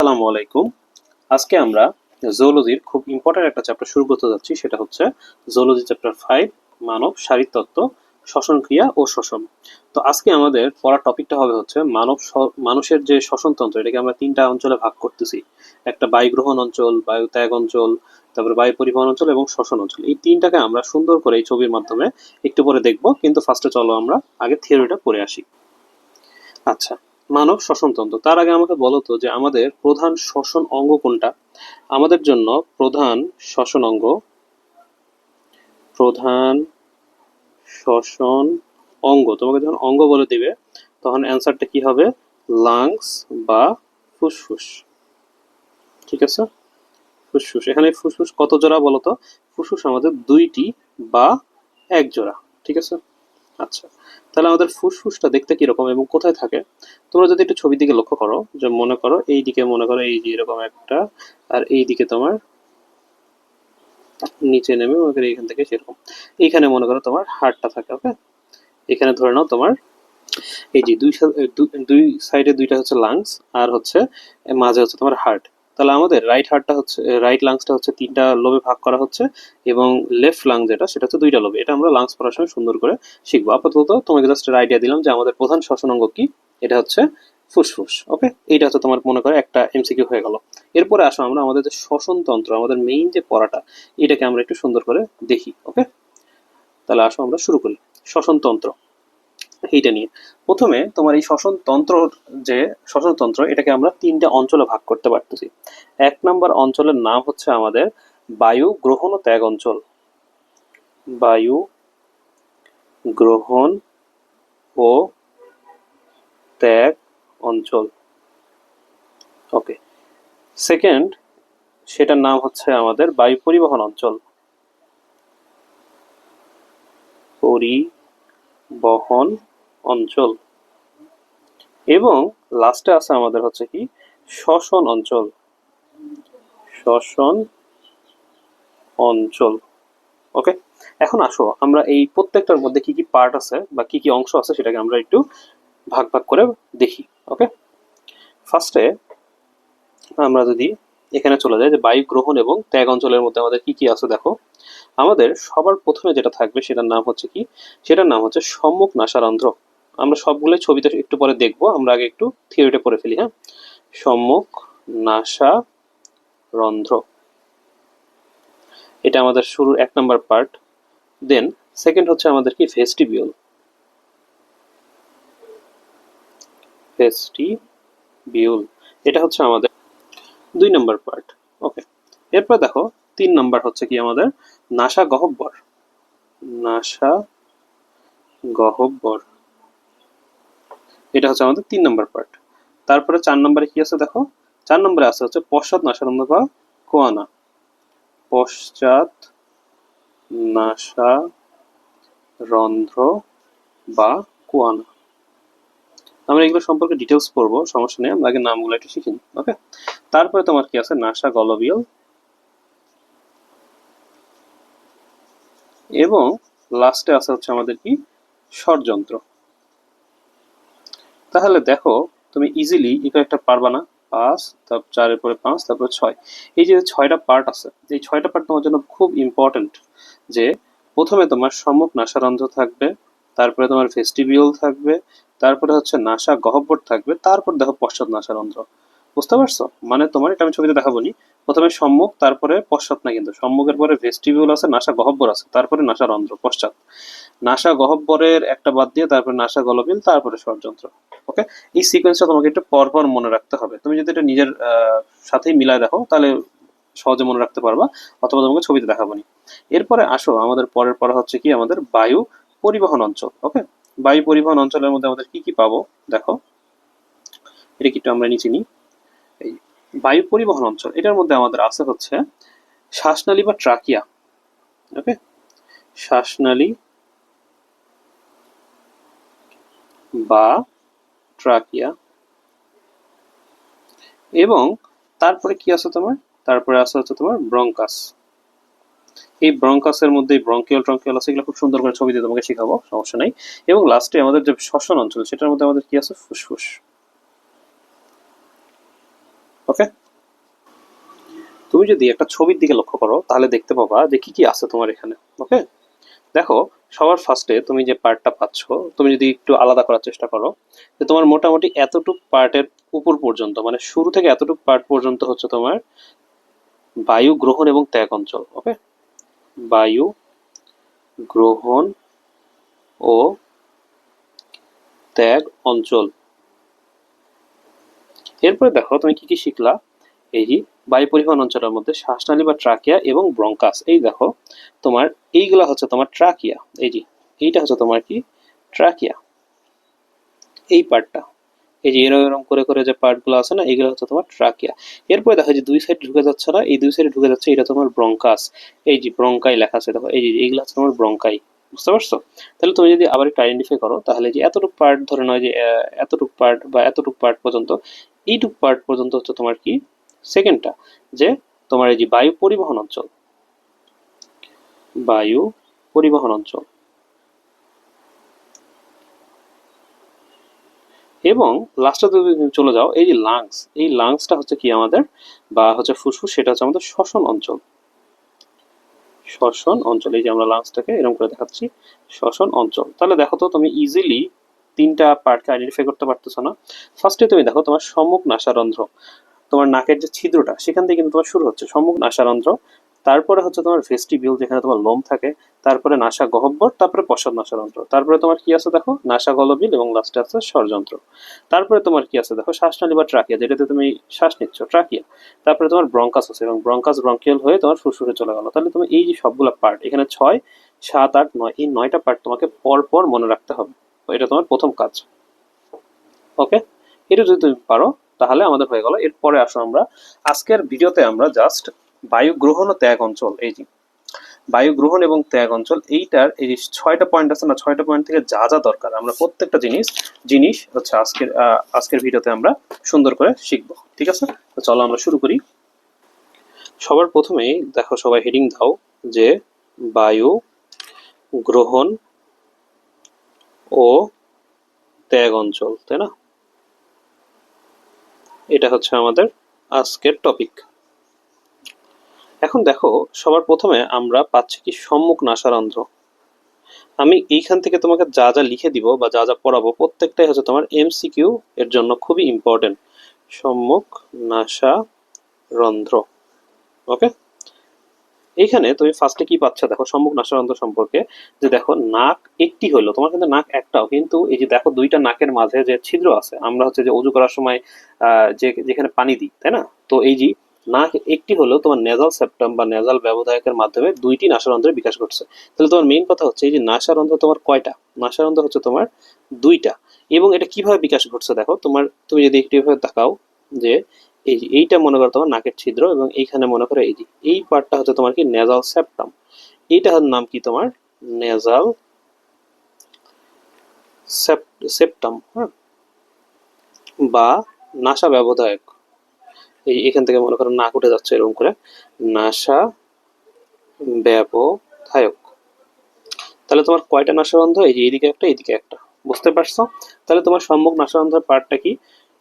আসসালামু আলাইকুম। আজকে আমরা জুওলজির খুব ইম্পর্টেন্ট একটা চ্যাপ্টার শুরু করতে যাচ্ছি, সেটা হচ্ছে জুওলজি চ্যাপ্টার ফাইভ মানব শারীরতত্ত্ব শ্বসন ক্রিয়া ও শ্বসন। তো আজকে আমাদের পড়ার টপিকটা হবে হচ্ছে মানব মানুষের যে শ্বসনতন্ত্র এটাকে আমরা তিনটা অঞ্চলে ভাগ করতেছি। একটা বায়ু গ্রহণ অঞ্চল, বায়ু ত্যাগ অঞ্চল, তারপরে বায়ু পরিবহন অঞ্চল এবং শ্বসন অঞ্চল। এই তিনটাকে আমরা সুন্দর করে এই ছবির মাধ্যমে একটু পরে দেখব, কিন্তু ফার্স্টে চলো আমরা আগে থিওরিটা পড়ে আসি। আচ্ছা মানব শ্বসনতন্ত্র তার আগে আমাকে বলো তো যে আমাদের প্রধান শ্বসন অঙ্গ কোনটা? আমাদের জন্য প্রধান শ্বসন অঙ্গ, প্রধান শ্বসন অঙ্গ। তোমাকে যখন অঙ্গ বলে দিবে, তখন অ্যান্সারটা কি হবে? লাংস বা ফুসফুস। ঠিক আছে? ফুসফুস। এখানে ফুসফুস কত জোড়া বলো তো? ফুসফুস আমাদের দুইটি বা এক জোড়া। ঠিক আছে? আচ্ছা তাহলে আমাদের ফুসফুসটা দেখতে কীরকম এবং কোথায় থাকে? তোমরা যদি একটু ছবির দিকে লক্ষ্য করো, যে মনে করো এই দিকে মনে করো এই যে এরকম একটা, আর এই দিকে তোমার নিচে নেমে মনে করো এইখান থেকে সেরকম। এইখানে মনে করো তোমার হাড়টা থাকে ওকে এখানে ধরে নাও তোমার এই যে দুই দুই সাইডে দুইটা হচ্ছে লাংস আর হচ্ছে, মাঝে হচ্ছে তোমার হার্ট তাহলে আমাদের রাইট হার্টটা হচ্ছে রাইট লাংসটা হচ্ছে তিনটা লোবে ভাগ করা হচ্ছে এবং লেফট লাং যেটা, সেটা হচ্ছে দুইটা লোবে। এটা আমরা লাংস পড়ার সময় সুন্দর করে শিখব। আপাতত তোমাকে জাস্ট আইডিয়া দিলাম যে আমাদের প্রধান শ্বসন অঙ্গ কি? এটা হচ্ছে ফুসফুস ওকে এইটা হচ্ছে তোমার মনে করে একটা এমসিকিউ হয়ে গেল। এরপরে আসো আমরা আমাদের যে শ্বসন তন্ত্র আমাদের মেইন যে পড়াটা, এটাকে আমরা একটু সুন্দর করে দেখি ওকে তাহলে আসো আমরা শুরু করি। শ্বসন তন্ত্র এইটা নিয়ে। প্রথমে তোমার এই শ্বসন তন্ত্র যে, শ্বসন তন্ত্র, এটাকে আমরা তিনটা অঞ্চলে ভাগ করতে পারতেছি। এক নম্বর অঞ্চলের নাম হচ্ছে আমাদের বায়ু গ্রহণ ও ত্যাগ অঞ্চল। বায়ু গ্রহণ ও ত্যাগ অঞ্চল। ওকে। সেকেন্ড, সেটার নাম হচ্ছে আমাদের বায়ু পরিবহন অঞ্চল। পরিবহন অঞ্চল। এবং লাস্টে আছে আমাদের হচ্ছে কি? শ্বসন অঞ্চল। শ্বসন অঞ্চল। ওকে এখন আসো, আমরা এই প্রত্যেকটার মধ্যে কি কি পার্ট আছে বা কি কি অংশ আছে সেটাকে আমরা একটু ভাগ ভাগ করে দেখি। ওকে ফার্স্টে আমরা যদি এখানে চলে যাই যে বায়ু গ্রহণ এবং ত্যাগ অঞ্চলের মধ্যে আমাদের কি কি আছে দেখো। আমাদের সবার প্রথমে যেটা থাকবে সেটার নাম হচ্ছে কি? সেটার নাম হচ্ছে সম্মুখ নাসারন্ধ্র। আমরা সবগুলো ছবিতে একটু পরে দেখব। আমরা আগে একটু থিওরিটা পড়ে ফেলি হ্যাঁ? সম্মুখ, নাসা, রন্ধ্র। এটা আমাদের শুরুর এক নাম্বার পার্ট দেন সেকেন্ড হচ্ছে আমাদের কি? ভেস্টিবিউল ভেস্টিবিউল এটা হচ্ছে আমাদের দুই নাম্বার পার্ট ওকে এরপর দেখো, তিন নাম্বার হচ্ছে কি আমাদের? নাসা গহব্বর। নাসা গহব্বর। এটা হচ্ছে আমাদের তিন নম্বর পার্ট তারপরে চার নম্বরে কি আছে দেখো? চার নম্বরে আছে হচ্ছে পশ্চাৎ নাসারন্ধ্র বা কোয়ানা। পশ্চাৎ নাসা রন্ধ্র বা কোয়ানা। আমরা এগুলো সম্পর্কে ডিটেলস পড়ব, সমস্যা নেই, আমরা আগে নামগুলো একটু শিখে ওকে তারপরে তোমার কি আছে? নাসা গলবিয়াল এবং লাস্টে আছে হচ্ছে আমাদের কি? ষড়যন্ত্র। তাহলে দেখো, তুমি ইজিলি এটা একটা পারবা না। পাঁচ তারপর চারের পরে পাঁচ, তারপর ছয়। এই যে ছয়টা পার্ট আছে এই ছয়টা পার্ট তোমার জন্য খুব ইম্পর্টেন্ট যে প্রথমে তোমার সম্মুখ নাসারন্ধ্র থাকবে, তারপরে তোমার ভেস্টিবিউল থাকবে, তারপরে হচ্ছে নাসা গহ্বর থাকবে, তারপর দেখো পশ্চাৎ নাসারন্ধ্র বুঝতে পারছ? মানে তোমার এটা আমি ছবিতে দেখাবো নি। প্রথমে সম্মুখ, তারপরে পশ্চাৎ না কিন্তু। সম্মুখের পরে ভেস্টিবিউল আছে, নাসা গহব্বর আছে, তারপরে নাসারন্ধ্র পশ্চাৎ। নাসা গহ্বরের একটা বাদ দিয়ে তারপরে নাসা গলবিল, তারপরে ষড়যন্ত্র। ওকে এই সিকোয়েন্সটা তোমাকে একটু পরপর মনে রাখতে হবে। তুমি যদি এটা নিজের সাথেই মিলায় দেখো, তাহলে সহজে মনে রাখতে পারবা, অথবা তোমাকে ছবিতে দেখাবো নি। এরপরে আসো, আমাদের পরের পড়া হচ্ছে কি? আমাদের বায়ু পরিবহন অঞ্চল। ওকে বায়ু পরিবহন অঞ্চলের মধ্যে আমাদের কি কি পাবো? দেখো। এটা কি একটু আমরা নিচে নিই। বায়ু পরিবহন অঞ্চল, এটার মধ্যে আমাদের আছে হচ্ছে শ্বাসনালী বা ট্রাকিয়া ওকে শ্বাসনালী বা ট্রাকিয়া। এবং তারপরে কি আছে তোমার? তারপরে আছে হচ্ছে তোমার ব্রঙ্কাস। এই ব্রঙ্কাসের মধ্যে ব্রঙ্কিয়াল, ট্রঙ্কিয়াল আছে, এগুলো খুব সুন্দর করে ছবি দিয়ে তোমাকে শেখাবো, সমস্যা নেই। এবং লাস্টে আমাদের যে শ্বসন অঞ্চল, সেটার মধ্যে আমাদের কি আছে? ফুসফুস। ওকে তুমি যদি একটা ছবির দিকে লক্ষ্য করো, তাহলে দেখতে পাবা যে কি কি আছে তোমার এখানে ওকে দেখো, সবার ফার্স্টে তুমি যে পার্টটা পাচ্ছ, তুমি যদি একটু আলাদা করার চেষ্টা করো, যে তোমার মোটামুটি এতটুক পার্টের উপর পর্যন্ত মানে শুরু থেকে এতটুক পার্ট পর্যন্ত হচ্ছে তোমার বায়ু গ্রহণ এবং ত্যাগ অঞ্চল ওকে বায়ু গ্রহণ ও ত্যাগ অঞ্চল। এরপরে দেখো, তুমি কি কি শিখলা? এই বায়ু পরিবহন অঞ্চলের মধ্যে শ্বাসনালী বা ট্রাকিয়া এবং ব্রঙ্কাস, এই দেখো, তোমার এইগুলা হচ্ছে তোমার ট্রাকিয়া, এই যে এইটা হচ্ছে তোমার কি? ট্রাকিয়া। এই পার্টটা এই যে এরকম করে করে যে পার্টগুলো আছে না এগুলো হচ্ছে তোমার ট্রাকিয়া। এরপরে দেখো যে দুই সাইড ঢুকে যাচ্ছে না, এই দুই সাইডে ঢুকে যাচ্ছে, এটা তোমার ব্রঙ্কাস, এই যে ব্রঙ্কাই লেখা আছে, দেখো, এই যে এইগুলো হচ্ছে তোমার ব্রঙ্কাই, বুঝতে পারছ? তাহলে তুমি যদি আবার একটু আইডেন্টিফাই করো, তাহলে যে এতটুকু পার্ট ধরে নয় যে এতটুক পার্ট বা এতটুকু পার্ট পর্যন্ত এইটুক পার্ট পর্যন্ত হচ্ছে তোমার কি সেকেন্ডটা যে তোমার এই যে বায়ু পরিবহন অঞ্চল। বায়ু পরিবহন অঞ্চল। এবং লাস্টে যদি চলে যাও, এই যে লাংস এই লাংসটা হচ্ছে কি আমাদের, বা হচ্ছে ফুসফুস, সেটা হচ্ছে আমাদের শ্বসন অঞ্চল। শ্বসন অঞ্চল, এই যে আমরা লাংসটাকে এরকম করে দেখাচ্ছি, শ্বসন অঞ্চল। তাহলে দেখো তো তুমি ইজিলি তিনটা পার্টকে আইডেন্টিফাই করতে পারতেছো না। ফার্স্টে তুমি দেখো তোমার সম্মুখ নাসারন্ধ্র, তোমার নাকের যে ছিদ্রটা, সেখান থেকে কিন্তু তোমার শুরু হচ্ছে সম্মুখ নাসারন্ধ্র। তারপরে হচ্ছে তোমার ভেস্টিবিউল যেখানে তোমার লোম থাকে, তারপরে নাসা গহ্বর তারপরে পশ্চাৎ নাসারন্ধ্র। তারপরে তোমার কি আছে দেখো? নাসা গলবিল এবং লাস্টে আছে ষড়যন্ত্র। তারপরে তোমার কি আছে দেখো? শ্বাসনালী বা ট্রাকিয়া, যেটাতে তুমি শ্বাস নিচ্ছ, ট্রাকিয়া। তারপরে তোমার ব্রঙ্কাস আছে এবং ব্রঙ্কাস ব্রঙ্কিয়াল হয়ে তোমার ফুসফুসে চলে গেল। তাহলে তুমি এই যে সবগুলো পার্ট এখানে ছয়, সাত, আট, নয়, এই নয়টা পার্ট তোমাকে পর পর মনে রাখতে হবে। এটা তোমার প্রথম কাজ। ওকে? এটা যদি তুমি পারো, তাহলে আমাদের হয়ে গেল। এরপরে আসো আমরা। আজকের ভিডিওতে আমরা জাস্ট বায়ু গ্রহণ ও ত্যাগ অঞ্চল, এই যে বায়ু গ্রহণ এবং ত্যাগ অঞ্চল, এইটার এই ছয়টা পয়েন্ট আছে না, ছয়টা পয়েন্ট থেকে যা যা দরকার, আমরা প্রত্যেকটা জিনিস জিনিস হচ্ছে আজকের আজকের ভিডিওতে আমরা সুন্দর করে শিখব, ঠিক আছে? তো চলো আমরা শুরু করি। সবার প্রথমেই দেখো সবাই হেডিং দাও যে বায়ু গ্রহণ ও ত্যাগ অঞ্চল, তাই না? এটা হচ্ছে আমাদের আজকের টপিক এখন দেখো, সবার প্রথমে আমরা পাচ্ছি কি সম্মুখ নাসারন্ধ্র আমি এইখান থেকে তোমাকে যা যা লিখে দিব বা যা যা পড়াবো, প্রত্যেকটাই হচ্ছে তোমার এমসিকিউ এর জন্য খুবই ইম্পর্টেন্ট সম্মুখ নাসা রন্ধ্র ওকে এইখানে তুমি ফার্স্টে কি পাচ্ছ? দেখো, সম্মুখ নাসারন্ধ্র সম্পর্কে যে দেখো, নাক একটি হলো তোমার কিন্তু নাক একটাও, কিন্তু এই যে দেখো, দুইটা নাকের মাঝে যে ছিদ্র আছে, আমরা হচ্ছে যে অজু করার সময় যে, যেখানে পানি দিই, তাই না? তো এই যে নাক একটি হলেও তোমার নেজাল সেপ্টাম বা নেজাল ব্যবধায়কের মাধ্যমে দুইটি নাসারন্ধ্রের বিকাশ ঘটছে। তাহলে তোমার মেইন কথা হচ্ছে এই যে নাসারন্ধ্র তোমার কয়টা? নাসারন্ধ্র হচ্ছে তোমার দুইটা। এবং এটা কীভাবে বিকাশ ঘটছে দেখো, তোমার, তুমি যদি একটু তাকাও যে এই এইটা মনে করো তোমার নাকের ছিদ্র এবং এইখানে মনে করো এই যে, এই পার্টটা হচ্ছে তোমার কি নেজাল সেপ্টাম এইটার নাম কি তোমার? নেজাল সেপ্টাম হ্যাঁ? বা নাসা ব্যবধায়ক। এই এখান থেকে মনে করো নাক উঠে যাচ্ছে এরকম করে। নাসা ব্যবধায়ক। তাহলে তোমার কয়টা নাসারন্ধ্র এই যে, এইদিকে একটা এইদিকে একটা। বুঝতে পারছ? তাহলে তোমার সম্মুখ নাসারন্ধ্রের পার্টটা কি?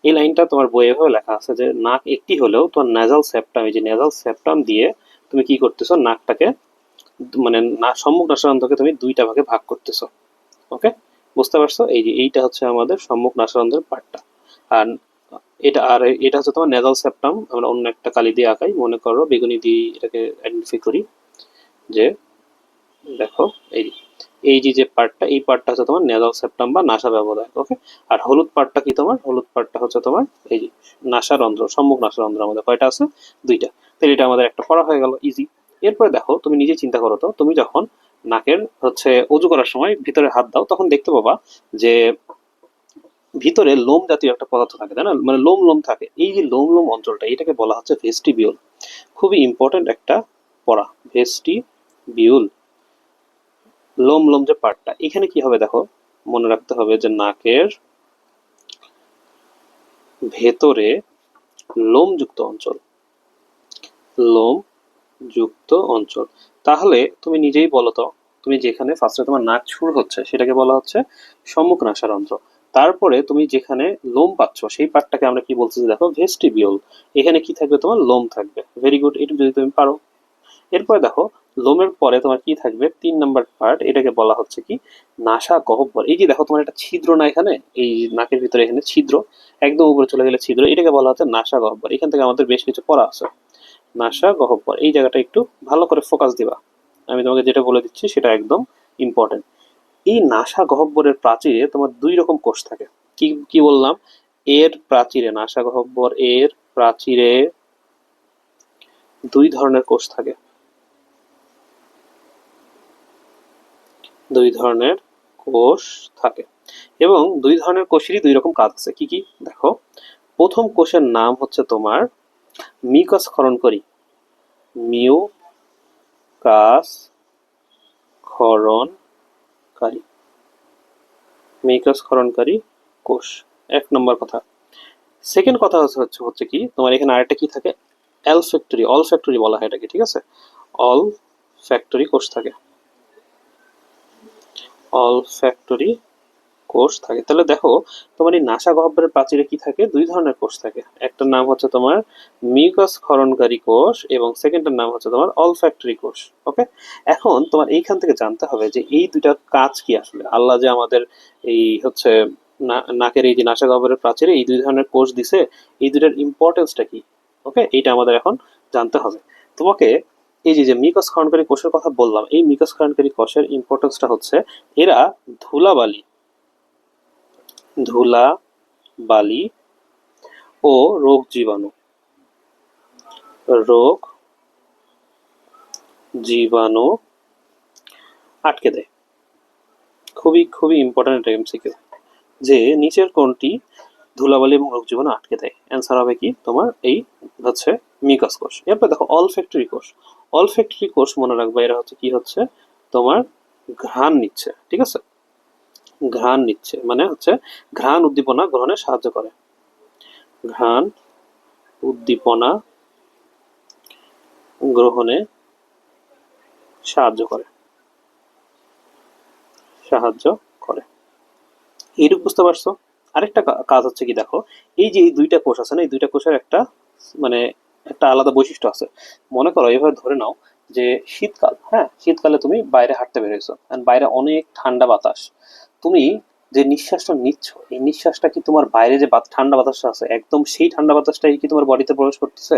এই লাইনটা তোমার বইয়ে ভাবে লেখা আছে যে, নাক একটি হলেও তোমার নেজাল সেপ্টাম এই যে নেজাল সেপ্টাম দিয়ে তুমি কি করতেছো? নাকটাকে মানে না, সম্মুখ নাসারন্ধ্রকে তুমি দুইটা ভাগে ভাগ করতেছো। ওকে? বুঝতে পারছ? এই যে এইটা হচ্ছে আমাদের সম্মুখ নাসারন্ধ্রের পার্টটা আর এটা আর এটা হচ্ছে তোমার নেজাল সেপ্টাম আমরা অন্য একটা কালি দিয়ে আঁকাই। মনে করো, বেগুনি দিয়ে এটাকে আইডেন্টিফাই করি। যে, দেখো, এই এই যে যে পার্টটা এই পার্টটা হচ্ছে তোমার নেজাল সেপ্টাম বা নাসা ব্যবধায়ক ওকে আর হলুদ পার্টটা কি তোমার? হলুদ পার্টটা হচ্ছে তোমার এই যে নাসারন্ধ্র সম্মুখ নাসারন্ধ্র আমাদের কয়টা আছে? দুইটা। তাহলে এটা আমাদের একটা পড়া হয়ে গেল ইজি এরপরে দেখো, তুমি নিজে চিন্তা করো তো, তুমি যখন নাকের হচ্ছে অজু করার সময় ভিতরে হাত দাও, তখন দেখতে পাবা যে ভিতরে লোম জাতীয় একটা পদার্থ থাকে, তাই না? মানে লোম লোম থাকে। এই যে লোম লোম অঞ্চলটা, এটাকে বলা হচ্ছে ভেস্টিবিউল খুবই ইম্পর্টেন্ট একটা পড়া ভেস্টিবিউল লোম লোম যে পার্টটা এখানে কি হবে দেখো? মনে রাখতে হবে যে নাকের ভেতরে লোমযুক্ত অঞ্চল। লোম যুক্ত অঞ্চল। তাহলে তুমি নিজেই বলো তো, তুমি যেখানে ফার্স্টে তোমার নাক শুরু হচ্ছে, সেটাকে বলা হচ্ছে সম্মুখ নাসারন্ধ্র তারপরে তুমি যেখানে লোম পাচ্ছ, সেই পার্টটাকে আমরা কি বলছি দেখো? ভেস্টিবিউল এখানে কি থাকবে তোমার? লোম থাকবে। ভেরি গুড এটা যদি তুমি পারো। এরপরে দেখো লোমের পরে তোমার কি থাকবে? তিন নাম্বার পার্ট এটাকে বলা হচ্ছে কি? নাসা গহ্বর। এই যে দেখো, তোমার একটা ছিদ্র না এখানে? এই নাকের ভিতরে এখানে ছিদ্র। একদম উপরে চলে গেলে ছিদ্র। এটাকে বলা হচ্ছে নাসা গহ্বর। এখান থেকে আমাদের বেশ কিছু পড়া আছে। নাসা গহ্বর। এই জায়গাটা একটু ভালো করে ফোকাস দিবা। আমি তোমাকে যেটা বলে দিচ্ছি, সেটা একদম ইম্পর্টেন্ট এই নাসা গহ্বরের প্রাচীরে তোমার দুই রকম কোষ থাকে। কি কি বললাম? এর প্রাচীরে, নাসা গহ্বর এর প্রাচীরে দুই ধরনের কোষ থাকে। দুই ধরনের কোষ থাকে। এবং দুই ধরনের কোষেরই দুই রকম কাজ আছে। কি কি? দেখো। প্রথম কোষের নাম হচ্ছে তোমার মিকস ক্ষরণকারী মিউ কাস ক্ষরণকারী মিকস ক্ষরণকারী কোষ। এক নম্বর কথা। সেকেন্ড কথা হচ্ছে হচ্ছে কি? তোমার এখানে আরেকটা কি থাকে? অ্যাল ফ্যাক্টরি। অল ফ্যাক্টরি বলা হয় এটাকে, ঠিক আছে? অল ফ্যাক্টরি কোষ থাকে। অল ফ্যাক্টরি কোষ থাকে। তাহলে দেখো, তোমার এই নাসা গহ্বরের প্রাচীরে কি থাকে? দুই ধরনের কোষ থাকে। একটার নাম হচ্ছে তোমার মিউকাস ক্ষরণকারী কোষ এবং সেকেন্ডটার নাম হচ্ছে তোমার অল ফ্যাক্টরি কোষ ওকে এখন তোমার এইখান থেকে জানতে হবে যে এই দুইটা কাজ কি আসলে? আল্লাহ যে আমাদের এই হচ্ছে নাকের এই যে নাসা গহ্বরের প্রাচীরে এই দুই ধরনের কোষ দিছে, এই দুইটার ইম্পর্টেন্সটা কি ওকে এইটা আমাদের এখন জানতে হবে। তোমাকে এই যে যে মিকস ক্ষরণকারী কোষের কথা বললাম, এই মিকস ক্ষরণকারী কোষের ইম্পর্টেন্সটা হচ্ছে এরা ধুলাবালি ধুলা বালি ও রোগ জীবাণু রোগ জীবাণু আটকে দেয়। খুবই খুবই ইম্পর্টেন্ট একটা এমসিকিউ যে নিচের কোনটি ধুলাবালি এবং রোগ জীবাণু আটকে দেয়। অ্যান্সার হবে কি? তোমার এই হচ্ছে মিকাস কোষ। এরপর দেখো অল ফ্যাক্টরি কোষ। অল ফ্যাক্টরি কোষ মনে রাখবা, এরা হচ্ছে কি হচ্ছে? তোমার ঘ্রাণ নিচ্ছে, ঠিক আছে? ঘ্রাণ নিচ্ছে মানে হচ্ছে ঘ্রাণ উদ্দীপনা গ্রহণে সাহায্য করে। ঘ্রাণ উদ্দীপনা গ্রহণে সাহায্য করে। সাহায্য করে। এইটুকু বুঝতে পারছ? আরেকটা কাজ হচ্ছে কি দেখো, এই যে এই দুইটা কোষ আছে না, এই দুইটা কোষের একটা মানে একটা আলাদা বৈশিষ্ট্য আছে। মনে করো এভাবে ধরে নাও যে শীতকাল হ্যাঁ? শীতকালে তুমি বাইরে হাঁটতে and বাইরে অনেক ঠান্ডা বাতাস। তুমি যে নিঃশ্বাসটা নিচ্ছ, এই নিঃশ্বাসটা কি তোমার বাইরে যে ঠান্ডা বাতাসটা আছে, একদম সেই ঠান্ডা বাতাসটাই কি তোমার বডিতে প্রবেশ করতেছে?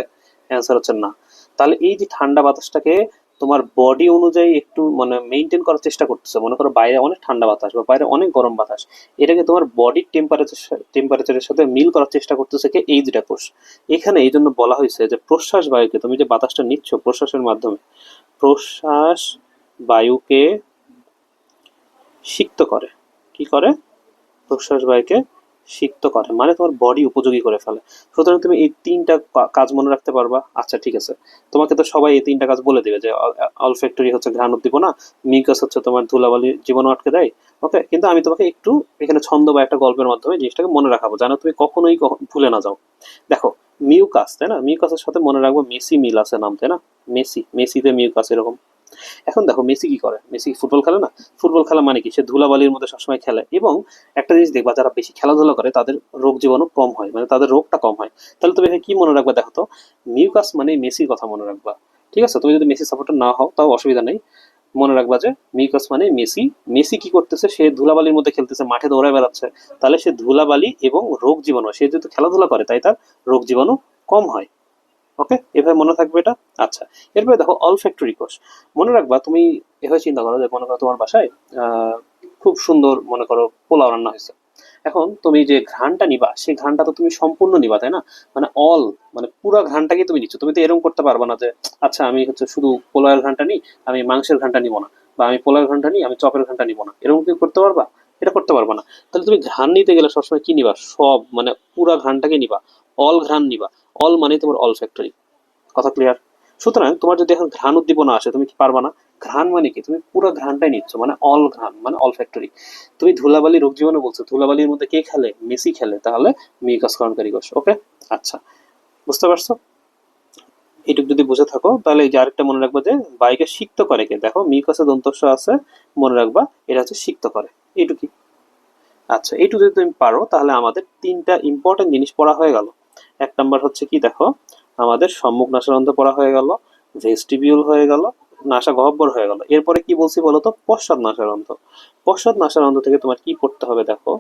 অ্যান্সার হচ্ছে না। তাহলে এই যে ঠান্ডা বাতাসটাকে তোমার বডি অনুযায়ী একটু মানে মেনটেন করার চেষ্টা করতেছে। মনে করো বাইরে অনেক ঠান্ডা বাতাস বা বাইরে অনেক গরম বাতাস। এটাকে তোমার বডির টেম্পারেচার টেম্পারেচারের সাথে মিল করার চেষ্টা করতেছে কি এই দুটা কোষ। এখানে এই জন্য বলা হয়েছে যে প্রশ্বাস বায়ুকে, তুমি যে বাতাসটা নিচ্ছ প্রশ্বাসের মাধ্যমে, প্রশ্বাস বায়ুকে সিক্ত করে। কি করে? প্রশ্বাস বায়ুকে সিক্ত করে মানে তোমার বডি উপযোগী করে ফেলে। সুতরাং তুমি এই তিনটা কাজ মনে রাখতে পারবা। আচ্ছা ঠিক আছে। তোমাকে তো সবাই এই তিনটা কাজ বলে দিবে যে অল ফ্যাক্টরি হচ্ছে ঘ্রাণ উদ্দীপনা মিকাস হচ্ছে তোমার ধুলাবালি জীবাণু আটকে দেয়। ওকে কিন্তু আমি তোমাকে একটু এখানে ছন্দ বা একটা গল্পের মাধ্যমে জিনিসটাকে মনে রাখাবো। যেন তুমি কখনোই ভুলে না যাও। দেখো, মিউকাস, তাই না? মিউকাসের সাথে মনে রাখব, মেসি মিল আছে নাম, তাই না? মেসি, মেসিতে মিউকাস এরকম। এখন দেখো মেসি কি করে? মেসি ফুটবল খেলে না? ফুটবল খেলা মানে কি? সে ধুলাবালির মধ্যে সবসময় খেলে এবং একটা জিনিস দেখবা, যারা বেশি খেলাধুলা করে তাদের রোগ জীবাণু কম হয় মানে তাদের রোগটা কম হয়। তাহলে তুমি কি মনে রাখবা দেখো তো? মিউকাস মানে মেসির কথা মনে রাখবা। ঠিক আছে? তুমি যদি মেসি সাপোর্টার না হও, তাও অসুবিধা নেই। মনে রাখবা যে মিউকাস মানে মেসি। মেসি কি করতেছে? সে ধুলাবালির মধ্যে খেলতেছে, মাঠে দৌড়ায় বেড়াচ্ছে। তাহলে সে ধুলাবালি এবং রোগ জীবাণু, সে যেহেতু খেলাধুলা করে, তাই তার রোগ জীবাণু কম হয়। ওকে এভাবে মনে থাকবে এটা? আচ্ছা। এরপরে দেখো অল ফ্যাক্টরি কোষ মনে রাখবা, তুমি এভাবে চিন্তা করো যে, মনে করো তোমার বাসায় খুব সুন্দর, মনে করো, পোলাও রান্না হয়েছে। এখন তুমি যে ঘ্রাণটা নিবা, সেই ঘ্রাণটা তো তুমি সম্পূর্ণ নিবা, তাই না? মানে অল মানে পুরো ঘ্রাণটাকে তুমি নিচ্ছ। তুমি তো এরকম করতে পারবে না যে আচ্ছা আমি হচ্ছে শুধু পোলাওয়ের ঘ্রাণটা নিই, আমি মাংসের ঘ্রাণটা নিব না, বা আমি পোলাওয়ের ঘ্রাণটা নিই, আমি চপের ঘ্রাণটা নিব না। এরকম কি করতে পারবা? এটা করতে পারবা না। তাহলে তুমি ঘ্রাণ নিতে গেলে সবসময় কি নিবা? সব মানে পুরা ঘ্রাণটাকে নিবা। অল ঘ্রাণ নিবা। অল মানে তোমার অল ফ্যাক্টরি কথা ক্লিয়ার সুতরাং তোমার যদি এখন ঘ্রাণ উদ্দীপনা আসে, তুমি কি পারবা না? ঘ্রাণ মানে কি? তুমি পুরো ঘ্রাণটাই নিচ্ছ মানে অল ঘ্রাণ মানে অল ফ্যাক্টরি তুমি ধুলাবালি রোগ জীবাণু বলছো, ধুলাবালির মধ্যে কে খেলে? মেসি খেলে, তাহলে মিকাস করণকারী কোষ ওকে আচ্ছা বুঝতে পারছ? এইটুকু যদি বুঝে থাকো, তাহলে এই যে আরেকটা মনে রাখবা যে বাইকে সিক্ত করে কে? দেখো মিকাসে দন্তস্ব আছে, মনে রাখবা এটা হচ্ছে সিক্ত করে। এইটুকুই আচ্ছা এইটু যদি তুমি পারো, তাহলে আমাদের তিনটা ইম্পর্টেন্ট জিনিস পড়া হয়ে গেল। এক নাম্বার হচ্ছে কি, দেখো, আমাদের সম্মুখ নাসারন্ধ্র পড়া হয়ে গেল, ভেস্টিবিউল হয়ে গেল, নাসা গহ্বর হয়ে গেল। এরপরে কি বলছি বলো তো? পশ্চাৎ নাসারন্ধ্র পশ্চাৎ নাসারন্ধ্র থেকে তোমার কি পড়তে হবে দেখো?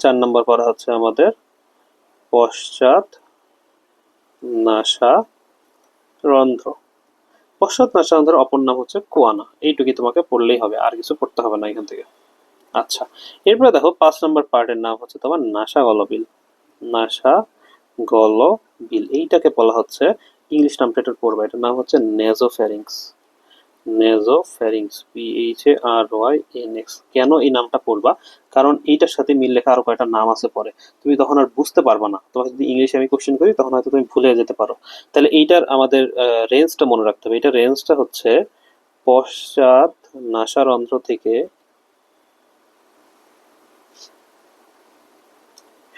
চার নম্বর পড়া হচ্ছে আমাদের পশ্চাৎ নাসা রন্ধ্র পশ্চাৎ নাসারন্ধ্রের অপর নাম হচ্ছে কোয়ানা। এইটুকুই তোমাকে পড়লেই হবে, আর কিছু পড়তে হবে না এখান থেকে। আচ্ছা এরপরে দেখো, পাঁচ নম্বর পার্টের নাম হচ্ছে তোমার নাসা গলবিল। নাসা গলবিল এইটাকে বলা হচ্ছে ইংলিশ নামটা এটার পড়বা। এটার নাম হচ্ছে nasopharynx nasopharynx P H A R Y N X. কেন এই নামটা পড়বা? কারণ এইটার সাথে মিল লেখা আরও কয়েকটা নাম আছে পরে। তুমি তখন আর বুঝতে পারবা না। তোমাকে যদি ইংলিশে আমি কোশ্চেন করি, তখন হয়তো তুমি ভুলে যেতে পারো। তাহলে এইটার আমাদের রেঞ্জটা মনে রাখতে হবে। এটা রেঞ্জটা হচ্ছে পশ্চাৎ নাসারন্ধ্র থেকে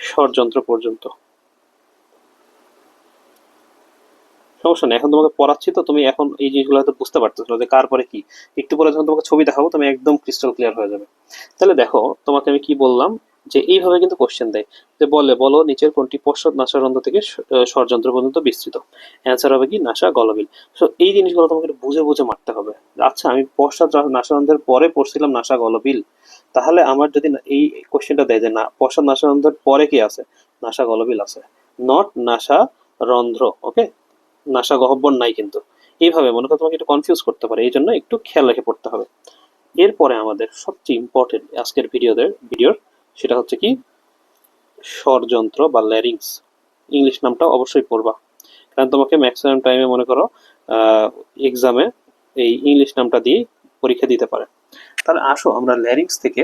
ষড়যন্ত্র পর্যন্ত। সমস্যা নেই, এখন তোমাকে পড়াচ্ছি তো তুমি এখন এই জিনিসগুলো হয়তো বুঝতে পারতেছো যে কার পরে কি। একটু পরে যখন তোমাকে ছবি দেখাবো, তুমি একদম ক্রিস্টাল ক্লিয়ার হয়ে যাবে। তাহলে দেখো, তোমাকে আমি কি বললাম? যে এইভাবে কিন্তু কোশ্চেন দেয়। যে বলে, বলো, নিচের কোনটি পশ্চাৎ নাসারন্ধ্র থেকে ষড়যন্ত্র পর্যন্ত বিস্তৃত? অ্যান্সার হবে কি? নাসা, গলবিল। সো এই জিনিসগুলো তোমাকে বুঝে বুঝে মারতে হবে। আচ্ছা আমি পশ্চাৎ রা- নাসারন্ধ্রের পরে পড়ছিলাম নাসা, গলবিল। তাহলে আমার যদি এই কোশ্চেনটা দেয় যে না, পশ্চাৎ নাসারন্ধ্রের পরে কি আছে? নাসা, গলবিল আছে। নট নাসা, রন্ধ্র ওকে নাসা গহ্বর নাই কিন্তু। এইভাবে মনে করো তোমাকে একটু কনফিউজ করতে পারে। এই জন্য একটু খেয়াল রেখে পড়তে হবে। এরপরে আমাদের সবচেয়ে ইম্পর্টেন্ট আজকের ভিডিওদের ভিডিওর সেটা হচ্ছে কি? স্বরযন্ত্র বা ল্যারিংস। ইংলিশ নামটা অবশ্যই পড়বা। কারণ তোমাকে ম্যাক্সিমাম টাইমে মনে করো এক্সামে এই ইংলিশ নামটা দিয়ে পরীক্ষা দিতে পারে। তাহলে আসো, আমরা ল্যারিংস থেকে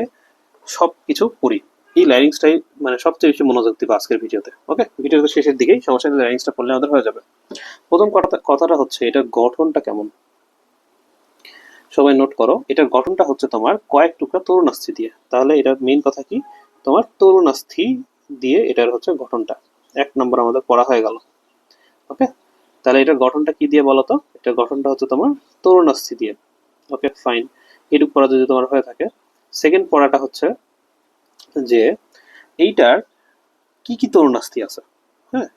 সব কিছু পড়ি। এই ল্যারিংসটাই মানে সবচেয়ে বেশি মনোযোগ দিব আজকের ভিডিওতে, ওকে? ভিডিওতে শেষের দিকেই, সমস্যা ল্যারিংসটা পড়লে আমাদের হয়ে যাবে। প্রথম কথা কথাটা হচ্ছে এটার গঠনটা কেমন? সবাই নোট করো এটার গঠনটা হচ্ছে তোমার কয়েক টুকরা তরুণাস্থি দিয়ে। তাহলে এটার মেইন কথা কি? তোমার তরুণাস্থি দিয়ে এটার হচ্ছে গঠনটা। এক নম্বর আমাদের পড়া হয়ে গেল। ওকে? তাহলে এটার গঠনটা কি দিয়ে বলো তো? এটার গঠনটা হচ্ছে তোমার তরুণাস্থি দিয়ে। ওকে? ফাইন এটুক পড়া যদি তোমার হয়ে থাকে। সেকেন্ড পড়াটা হচ্ছে যে এইটার কি কি তরুণাস্থি আছে? হ্যাঁ?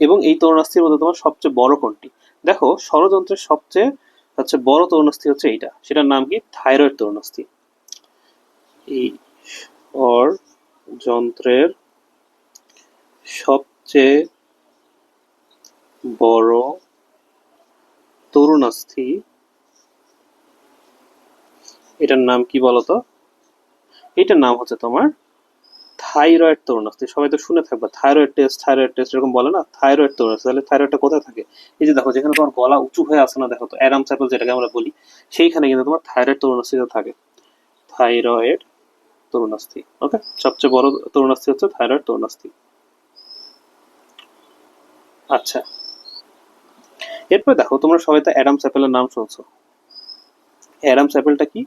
এবং এই তরুণাস্থির মধ্যে তোমার সবচেয়ে বড় কোনটি? দেখো, ষড়যন্ত্রের সবচেয়ে হচ্ছে বড় তরুণাস্থি হচ্ছে এইটা। সেটার নাম কি? থাইরয়েড তরুণাস্থি এই অর যন্ত্রের সবচেয়ে বড় তরুণাস্থি। এটার নাম কি বলতো? এটার নাম হচ্ছে তোমার থাইরয়েড তরুণাস্থি। সবাই তো শুনে থাকবে, থাইরয়েড টেস্ট থাইরয়েড টেস্ট এরকম বলে না? থাইরয়েড তরুণাস্থি, তাহলে থাইরয়েডটা কোথায় থাকে? এই যে দেখো, যেখানে তোমার গলা উঁচু হয়ে আসে না, দেখো তো, অ্যাডাম স্যাপল যেটাকে আমরা বলি, সেইখানে কিন্তু তোমার থাইরয়েড তরুণাস্থিতে থাকে। থাইরয়েড তরুণাস্থি। ওকে সবচেয়ে বড় তরুণাস্থি হচ্ছে থাইরয়েড তরুণাস্থি। আচ্ছা। এরপর দেখো, তোমরা সবাই তো অ্যাডাম স্যাপেলের নাম শুনছো। অ্যাডাম স্যাপেলটা কি?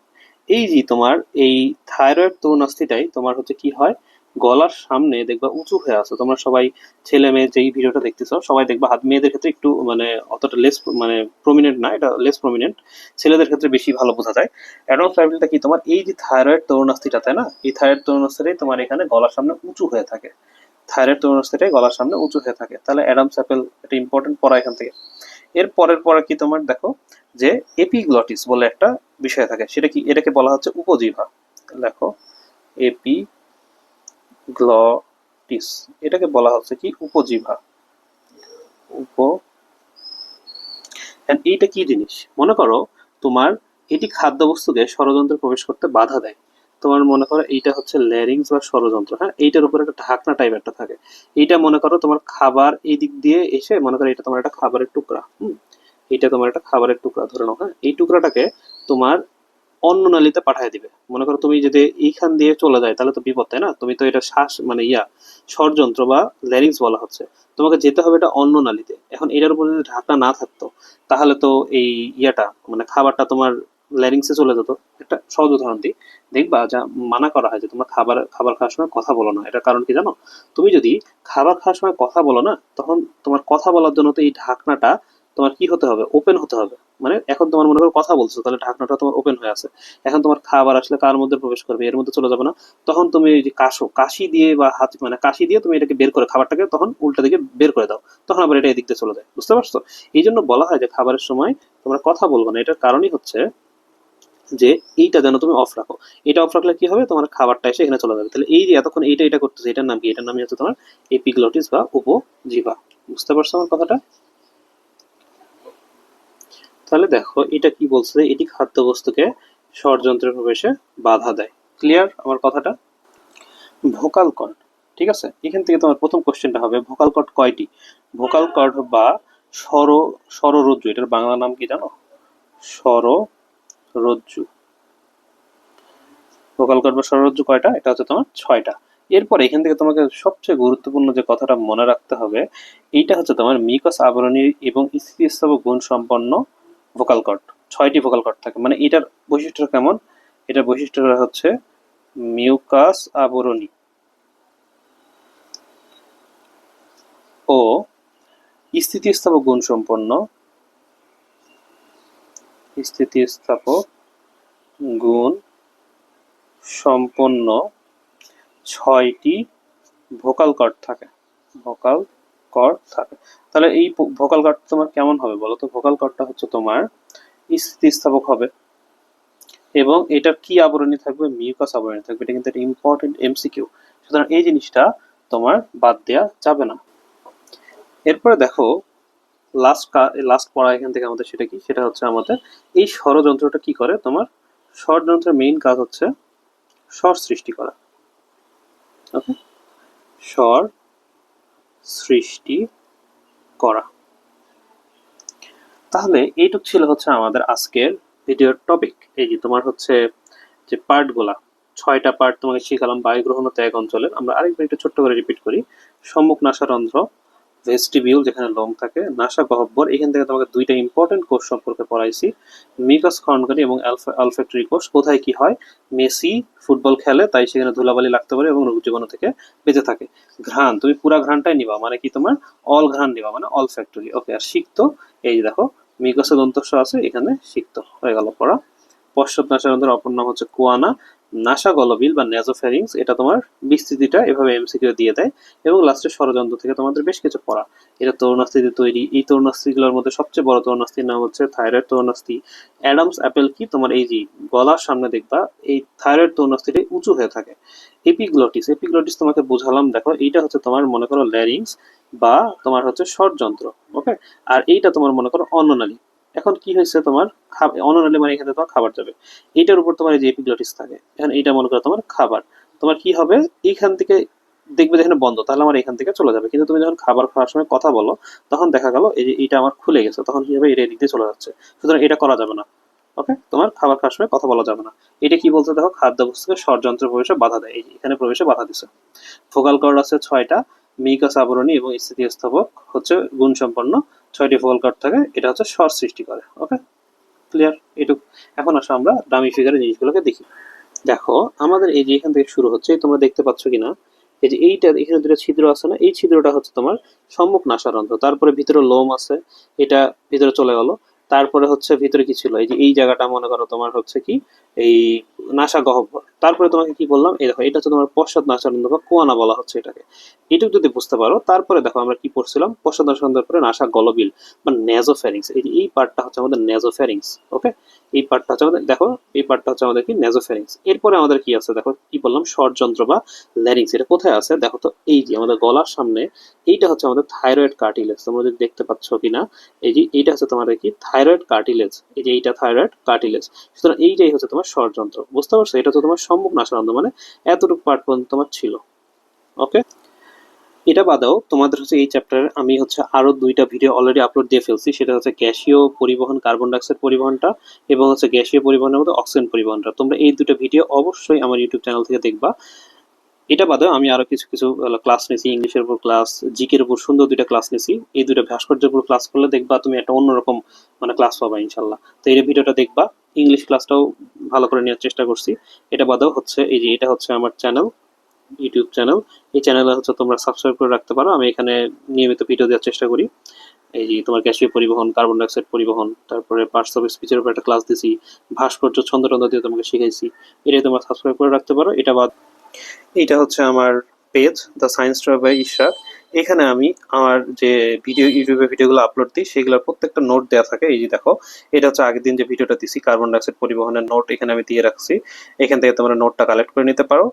এই যে তোমার এই থাইরয়েড তরুণাস্থিটাই তোমার হচ্ছে কি হয়? গলার সামনে দেখবা উঁচু হয়ে আছে। তোমরা সবাই ছেলে মেয়ে যেই ভিডিওটা দেখতেছো, সবাই দেখবা হাত মেয়েদের ক্ষেত্রে একটু মানে অতটা লেস মানে প্রমিনেন্ট না, এটা লেস প্রমিনেন্ট ছেলেদের ক্ষেত্রে বেশি ভালো বোঝা যায়। অ্যাডাম স্যাপেলটা কি, তোমার এই যে থাইরয়েড তরুণাস্থিটা তাই না? এই থাইরয়েড তরুণাস্থিটাই তোমার এখানে গলার সামনে উঁচু হয়ে থাকে। থাইরয়েড তরুণাস্থিটাই গলার সামনে উঁচু হয়ে থাকে। তাহলে অ্যাডাম স্যাপেল এটা ইম্পর্টেন্ট পড়া এখান থেকে। এর পরের পরে কি তোমার, দেখো, যে এপিগ্লটিস বলে একটা বিষয় থাকে। সেটা কি, এটাকে বলা হচ্ছে উপজিহ্বা দেখো এপি গ্লটিস, এটাকে বলা হচ্ছে কি? উপজিহ্বা উপ এইটা কি জিনিস? মনে করো তোমার এটি খাদ্যবস্তুকে ষড়যন্ত্রে প্রবেশ করতে বাধা দেয়। তোমার মনে করো এইটা হচ্ছে ল্যারিংস বা ষড়যন্ত্র হ্যাঁ? এইটার উপরে একটা ঢাকনা টাইপ একটা থাকে। এইটা মনে করো তোমার খাবার এই দিক দিয়ে এসে মনে করো এটা তোমার একটা খাবারের টুকরা, হুম? এটা তোমার একটা খাবারের টুকরা, ধরে নাও হ্যাঁ? এই টুকরাটাকে তোমার অন্য নালীতে পাঠিয়ে দিবে। মনে করো তুমি যদি এইখান দিয়ে চলে যায়, তাহলে তো বিপদ, তাই না? তুমি তো এটা শ্বাস মানে ইয়া, ষড়যন্ত্র বা ল্যারিংস বলা হচ্ছে। তোমাকে যেতে হবে এটা অন্য নালীতে। এখন এটার উপরে যদি ঢাকনা না থাকতো, তাহলে তো এই ইয়াটা মানে খাবারটা তোমার ল্যারিংসে চলে যেত। একটা সহজ উদাহরণ দিই। দেখবা যা মানা করা হয় যে তোমরা খাবার খাবার খাওয়ার সময় কথা বলো না। এটার কারণ কি জানো? তুমি যদি খাবার খাওয়ার সময় কথা বলো না, তখন তোমার কথা বলার জন্য তো এই ঢাকনাটা তোমার কি হতে হবে? ওপেন হতে হবে। মানে এখন তোমার মনে করো কথা বলছো, তাহলে ঢাকনাটা তোমার ওপেন হয়ে আছে। এখন তোমার খাবার আসলে কার মধ্যে প্রবেশ করবে, এর মধ্যে চলে যাবে না। তখন তুমি এই যে কাশো, কাশি দিয়ে বা হাত মানে কাশি দিয়ে তুমি এটাকে বের করে খাবারটাকে তখন উল্টা দিকে বের করে দাও। তখন আবার এটা এদিক দিয়ে চলে যায়, বুঝতে পারছ? এই জন্য বলা হয় যে খাবারের সময় তোমরা কথা বলব না। এটার কারণই হচ্ছে যে এইটা যেন তুমি অফ রাখো। এটা অফ রাখলে কি হবে? তোমার খাবারটা এসে এখানে চলে যাবে। তাহলে এই যে এতক্ষণ এইটা এটা করতেছে, এটার নাম কি? এটার নামই হচ্ছে তোমার এপিগ্লটিস বা উপজিবা। বুঝতে পারছ আমার কথাটা? তাহলে দেখো, এটা কি বলছে? এটি খাদ্যবস্তুকে ষড়যন্ত্রের প্রবেশে বাধা দেয়। ক্লিয়ার আমার কথাটা? ভোকাল কর্ড ঠিক আছে? এখান থেকে তোমার প্রথম কোশ্চেনটা হবে ভোকাল কর্ড কয়টি? ভোকাল কর্ড বা স্বর, স্বররজ্জু, এটার বাংলা নাম কি জানো? স্বররজ্জু। ভোকাল কর্ড বা স্বররজ্জু কয়টা? এটা হচ্ছে তোমার ছয়টা। এরপর এখান থেকে তোমাকে সবচেয়ে গুরুত্বপূর্ণ যে কথাটা মনে রাখতে হবে, এইটা হচ্ছে তোমার মিকস আবরণী এবং স্থিতিস্থাপক গুণ সম্পন্ন ভোকাল কর্ড ছয়টি ভোকাল কর্ড থাকে। মানে এটার বৈশিষ্ট্য কেমন? এটার বৈশিষ্ট্যটা হচ্ছে মিউকাস আবরণী ও স্থিতিস্থাপক গুণ সম্পন্ন স্থিতিস্থাপক গুণ সম্পন্ন। ছয়টি ভোকাল কর্ড থাকে। ভোকাল কর্ড থাকে। তাহলে এই ভোকাল কর্ড তোমার কেমন হবে বলো তো? ভোকাল কর্ডটা হচ্ছে তোমার স্থিতিস্থাপক হবে এবং এটা কি আবরণী থাকবে? মিউকাস আবরণী থাকবে। এটা কিন্তু একটা ইম্পর্টেন্ট এমসিকিউ সুতরাং এই জিনিসটা তোমার বাদ দেওয়া যাবে না। এরপরে দেখো লাস্ট লাস্ট পড়া এখান থেকে আমাদের সেটা কি? সেটা হচ্ছে আমাদের এই ষড়যন্ত্রটা কি করে? তোমার ষড়যন্ত্রের মেইন কাজ হচ্ছে স্বর সৃষ্টি করা। ওকে স্বর সৃষ্টি করা। তাহলে এইটুক ছিল হচ্ছে আমাদের আজকের ভিডিওর টপিক এই যে তোমার হচ্ছে যে পার্টগুলা, ছয়টা পার্ট তোমাকে শিখালাম বায়ুগ্রহণ ত্যাগ অঞ্চলের। আমরা আরেকবার একটু ছোট্ট করে রিপিট করি। সম্মুখ নাসারন্ধ্র ভেস্টিবিউল যেখানে লোম থাকে নাসা গহব্বর এখান থেকে তোমাকে দুইটা ইম্পর্টেন্ট কোর্স সম্পর্কে পড়াইছি। মিকাস খন্ডকারী এবং আলফা আলফেক্টরি কোর্স কোথায় কি হয়? মেসি ফুটবল খেলে, তাই সেখানে ধুলাবালি লাগতে পারে এবং রোগ জীবাণু থেকে বেঁচে থাকে। ঘ্রাণ, তুমি পুরা ঘ্রাণটাই নিবা মানে কি তোমার? অল ঘ্রাণ নিবা মানে অল ফ্যাক্টরি ওকে আর সিক্ত, এই যে দেখো মিকাসে দন্তস্ব আছে, এখানে সিক্ত, হয়ে গেল পড়া। পশ্চাৎ নাসারন্ধ্রের অপর নাম হচ্ছে কুয়ানা নাসা গলবিল বা নেজোফেরিংস এটা তোমার বিস্তৃতিটা এভাবে এমসিকিউ দিয়ে দেয় এবং লাস্টের ষড়যন্ত্র থেকে তোমাদের বেশ কিছু পড়া। এটা তরুণাস্থিতে তৈরি। এই তরুণাস্থিগুলোর মধ্যে সবচেয়ে বড় তরুণাস্থির নাম হচ্ছে থাইরয়েড তরুণাস্থি। অ্যাডামস অ্যাপেল কি? তোমার এই যে গলার সামনে দেখবা, এই থাইরয়েড তরুণাস্থিটাই উঁচু হয়ে থাকে। এপিগ্লটিস। এপিগ্লটিস তোমাকে বুঝালাম, দেখো, এইটা হচ্ছে তোমার মনে করো ল্যারিংস বা তোমার হচ্ছে ষড়যন্ত্র ওকে আর এইটা তোমার মনে করো অন্ননালী এখন কি হয়েছে তোমার? অননালি মানে এখানে তোমার খাবার যাবে। এইটার উপর তোমার এই যে এপিগ্লটিস থাকে, এখন এইটা মনে করো তোমার খাবার। তোমার কি হবে? এইখান থেকে দেখবে যেখানে বন্ধ, তাহলে আমার এখান থেকে চলে যাবে। কিন্তু তুমি যখন খাবার খাওয়ার সময় কথা বলো, তখন দেখা গেল এই যে এইটা আমার খুলে গেছে, তখন কি হবে? এটা এদিক দিয়ে চলে যাচ্ছে। সুতরাং এটা করা যাবে না। ওকে তোমার খাবার খাওয়ার সময় কথা বলা যাবে না। এটা কি বলতে দেখো? খাদ্য বস্তুকে ষড়যন্ত্র প্রবেশে বাধা দেয়। এখানে প্রবেশে বাধা দিছে। ফোকাল কর্ড আছে ছয়টা। মিকাস আবরণী এবং স্থিতিস্থাপক হচ্ছে গুণসম্পন্ন ছয়টি ফোকাল কার্ড থাকে, এটা হচ্ছে স্বর সৃষ্টি করে ওকে ক্লিয়ার এটুকু। এখন আসো আমরা ডামি ফিগারের জিনিসগুলোকে দেখি। দেখো, আমাদের এই যে এখান থেকে শুরু হচ্ছে, তোমরা দেখতে পাচ্ছ কিনা? এই যে এইটা, এখানে দুটো ছিদ্র আছে না? এই ছিদ্রটা হচ্ছে তোমার সম্মুখ নাসারন্ধ্র তারপরে ভিতরে লোম আছে, এটা ভিতরে চলে গেল, তারপরে হচ্ছে ভিতরে কি ছিল? এই যে এই জায়গাটা, মনে করো তোমার হচ্ছে কি? এই নাসা গহ্বর। তারপরে তোমাকে কি বললাম? এই দেখো, এটা হচ্ছে তোমার পশ্চাৎ নাসারন্ধ্র বা কোয়ানা বলা হচ্ছে এটাকে। এটুকু যদি বুঝতে পারো, তারপরে দেখো আমরা কি পড়ছিলাম? পশ্চাৎ নাসারন্ধ্রের পরে নাসা গলবিল বা নেজোফ্যারিংস এই এই পার্টটা হচ্ছে আমাদের নেজোফ্যারিংস ওকে? এই পার্টটা হচ্ছে আমাদের, দেখো, এই পার্টটা হচ্ছে আমাদের কি? নেজোফ্যারিংস এরপরে আমাদের কি আছে? দেখো, কি বললাম? ষড়যন্ত্র বা ল্যারিংস। এটা কোথায় আছে? দেখো তো, এই যে আমাদের গলার সামনে, এইটা হচ্ছে আমাদের থাইরয়েড কার্টিলেজ। তোমরা যদি দেখতে পাচ্ছ কিনা, এই যে এইটা হচ্ছে তোমাদের কি? Thyroid cartilage. এই যে এইটা থাইরয়েড কার্টিলেজ। সুতরাং এইটাই হচ্ছে তোমার ষড়যন্ত্র। বুঝতে পারছ? এটা তো তোমার সম্মুখ নাসারন্ধ্র মানে এতটুকু পার্ট পর্যন্ত তোমার ছিল। ওকে এটা বাদেও তোমাদের হচ্ছে এই চ্যাপ্টারে আমি হচ্ছে আরও দুইটা ভিডিও অলরেডি আপলোড দিয়ে ফেলছি। সেটা হচ্ছে গ্যাসীয় পরিবহন কার্বন ডাইঅক্সাইড পরিবহনটা এবং হচ্ছে গ্যাসীয় পরিবহনের মধ্যে অক্সিজেন পরিবহনটা। তোমরা এই দুটো ভিডিও অবশ্যই আমার ইউটিউব চ্যানেল থেকে দেখবা। এটা বাদেও আমি আরও কিছু কিছু ক্লাস নিয়েছি ইংলিশের উপর ক্লাস জিকের উপর সুন্দর দুইটা ক্লাস নিয়েছি। এই দুটো ভাস্কর্যের উপর ক্লাস করলে দেখবা তুমি একটা অন্যরকম মানে ক্লাস পাবা ইনশাল্লাহ। তো এই ভিডিওটা দেখবা ইংলিশ ক্লাসটাও ভালো করে নেওয়ার চেষ্টা করছি। এটা বাদেও হচ্ছে, এই যে এটা হচ্ছে আমার চ্যানেল ইউটিউব চ্যানেল এই চ্যানেলে হচ্ছে তোমরা সাবস্ক্রাইব করে রাখতে পারো। আমি এখানে নিয়মিত ভিডিও দেওয়ার চেষ্টা করি। এই যে তোমার গ্যাসীয় পরিবহন কার্বন ডাইঅক্সাইড পরিবহন, তারপরে পার্টস অফ স্পিচের উপর একটা ক্লাস দিছি। ভাস্কর্য ছন্দ টন্দ দিয়ে তোমাকে শিখাইছি। এটাই তোমরা সাবস্ক্রাইব করে রাখতে পারো। এটা বাদ এইটা হচ্ছে আমার page the science try by Ishraq এখানে আমি আমার যে ভিডিও ইউটিউবে ভিডিওগুলো আপলোড দিই, সেগুলোর প্রত্যেকটা নোট দেওয়া থাকে। এই যে দেখো, এটা হচ্ছে আগের দিন যে ভিডিওটা দিছি কার্বন ডাইঅক্সাইড পরিবহনের নোট এখানে আমি দিয়ে রাখছি। এখান থেকে তোমরা নোটটা কালেক্ট করে নিতে পারো।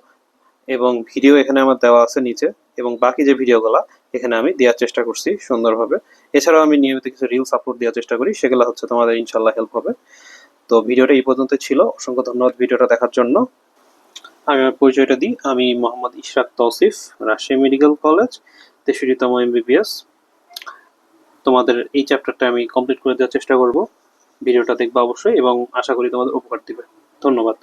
এবং ভিডিও এখানে আমার দেওয়া আছে নিচে। এবং বাকি যে ভিডিওগুলো এখানে আমি দেওয়ার চেষ্টা করছি সুন্দরভাবে। এছাড়াও আমি নিয়মিত কিছু রিলস আপলোড দেওয়ার চেষ্টা করি, সেগুলো হচ্ছে তোমাদের ইনশাল্লাহ হেল্প হবে। তো ভিডিওটা এই পর্যন্ত ছিল। অসংখ্য ধন্যবাদ ভিডিওটা দেখার জন্য। আমি আমার পরিচয়টা দিই। আমি মোহাম্মদ ইশরাক তৌসিফ, রাজশাহী মেডিকেল কলেজ, তেষট্টিতম এমবিবিএস। তোমাদের এই চ্যাপ্টারটা আমি কমপ্লিট করে দেওয়ার চেষ্টা করব। ভিডিওটা দেখবা অবশ্যই এবং আশা করি তোমাদের উপকার দিবে। ধন্যবাদ।